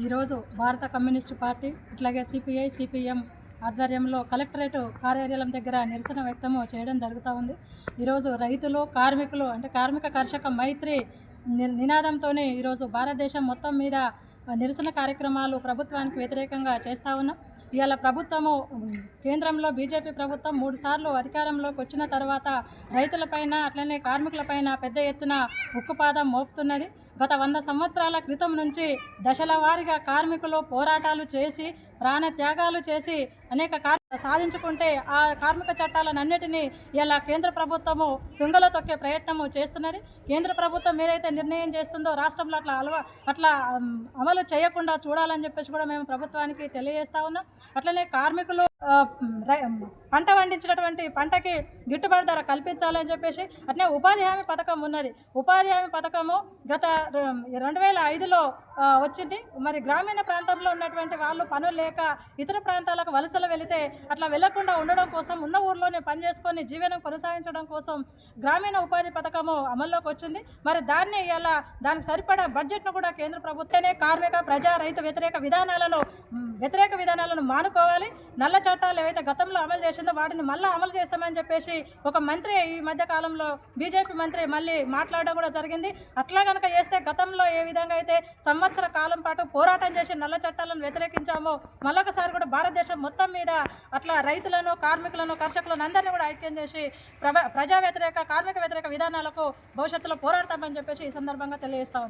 ఈరోజు భారత communist party అట్లాగే సిపిఐ సిపిఎం ఆధ్వర్యంలో కలెక్టరేట్ కార్యాలయం దగ్గర నిరసన వ్యక్తము చేయడం జరుగుతూ ఉంది. ఈరోజు రైతులు కార్మికులు అంటే కార్మిక కర్షక మైత్రి ని- నినాదంతోనే ఈరోజు భారతదేశం మొత్తం మీద నిరసన కార్యక్రమాలు ప్రభుత్వానికి వ్యతిరేకంగా చేస్తూ ఉన్నాం. ఇవాళ ప్రభుత్వము కేంద్రంలో బీజేపీ ప్రభుత్వం మూడుసార్లు అధికారంలోకి వచ్చిన తర్వాత రైతులపైన అట్లనే కార్మికులపైన పెద్ద ఎత్తున ఉక్కుపాదం మోపుతున్నది. గత వంద సంవత్సరాల క్రితం నుంచి దశల వారీగా కార్మికులు పోరాటాలు చేసి ప్రాణ త్యాగాలు చేసి అనేక కార్ సాధించుకుంటే ఆ కార్మిక చట్టాలన్నిటినీ ఇలా కేంద్ర ప్రభుత్వము తుంగలో తొక్కే ప్రయత్నము చేస్తున్నది. కేంద్ర ప్రభుత్వం ఏదైతే నిర్ణయం చేస్తుందో రాష్ట్రంలో అట్లా అలవా అట్లా అమలు చేయకుండా చూడాలని చెప్పేసి కూడా మేము ప్రభుత్వానికి తెలియజేస్తా ఉన్నాం. అట్లనే కార్మికులు పంట పండించినటువంటి పంటకి గిట్టుబాటు ధర కల్పించాలని చెప్పేసి అట్నే ఉపాధి హామీ పథకం ఉన్నది. ఉపాధి హామీ పథకము గత రెండు వేల ఐదులో వచ్చింది. మరి గ్రామీణ ప్రాంతంలో ఉన్నటువంటి వాళ్ళు పనులు లేక ఇతర ప్రాంతాలకు వలసలు వెళితే అట్లా వెళ్ళకుండా ఉండడం కోసం ఉన్న ఊర్లోనే పని చేసుకొని జీవనం కొనసాగించడం కోసం గ్రామీణ ఉపాధి పథకము అమల్లోకి వచ్చింది. మరి దాన్ని ఇలా దానికి సరిపడా బడ్జెట్ను కూడా కేంద్ర ప్రభుత్వమే కార్మిక ప్రజా రైతు వ్యతిరేక విధానాలలో వ్యతిరేక విధానాలను మానుకోవాలి. నల్ల చట్టాలు ఏవైతే గతంలో అమలు చేసిందో వాటిని మళ్ళీ అమలు చేస్తామని చెప్పేసి ఒక మంత్రి ఈ మధ్య కాలంలో బీజేపీ మంత్రి మళ్ళీ మాట్లాడడం కూడా జరిగింది. అట్లా కనుక చేస్తే గతంలో ఏ విధంగా అయితే సంవత్సర కాలం పాటు పోరాటం చేసి నల్ల చట్టాలను వ్యతిరేకించామో మళ్ళొకసారి కూడా భారతదేశం మొత్తం మీద అట్లా రైతులను కార్మికులను కర్షకులను అందరినీ కూడా ఐక్యం చేసి ప్రజా వ్యతిరేక కార్మిక వ్యతిరేక విధానాలకు భవిష్యత్తులో పోరాడతామని చెప్పేసి ఈ సందర్భంగా తెలియజేస్తా